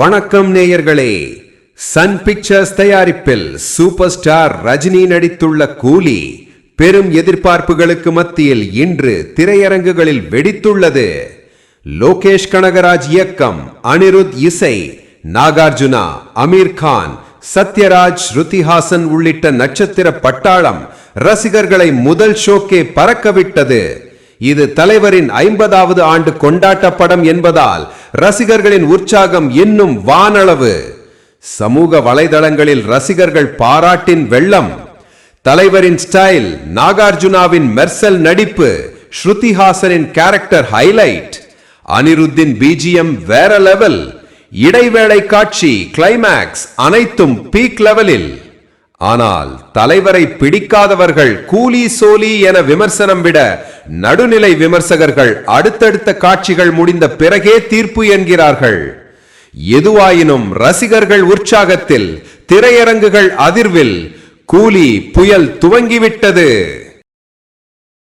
வணக்கம் நேயர்களே Sun pictures தயாரிப்பில் சூப்பர் ஸ்டார் ரஜினி நடித்துள்ள கூலி பெரும் எதிர்பார்ப்புகளுக்கு மத்தியில் இன்று திரையரங்குகளில் வெடித்துள்ளது. லோகேஷ் கனகராஜ் இயக்கம் அனிருத் இசை நாகார்ஜுனா அமீர் கான் சத்யராஜ் ஸ்ருதிஹாசன் உள்ளிட்ட நட்சத்திர பட்டாளம் ரசிகர்களை முதல் ஷோக்கே பறக்கவிட்டது. இது தலைவரின் ஐம்பதாவது ஆண்டு கொண்டாட்ட படம் என்பதால் ரசிகர்களின் உற்சாகம் இன்னும் வானளவு. சமூக வலைதளங்களில் ரசிகர்கள் பாராட்டின் வெள்ளம். தலைவரின் ஸ்டைல் நாகார்ஜுனாவின் மெர்சல் நடிப்பு ஸ்ருதிஹாசனின் கேரக்டர் ஹைலைட் அனிருத்தின் பிஜிஎம் வேற லெவல் இடைவேளை காட்சி கிளைமேக்ஸ் அனைத்தும் பீக் லெவலில் ஆனால் தலைவரை பிடிக்காதவர்கள் கூலி சோலி என விமர்சனம் விட நடுநிலை விமர்சகர்கள் அடுத்தடுத்த காட்சிகள் முடிந்த பிறகே தீர்ப்பு என்கிறார்கள். எதுவாயினும் ரசிகர்கள் உற்சாகத்தில் திரையரங்குகள் அதிர்வில் கூலி புயல் துவங்கிவிட்டது.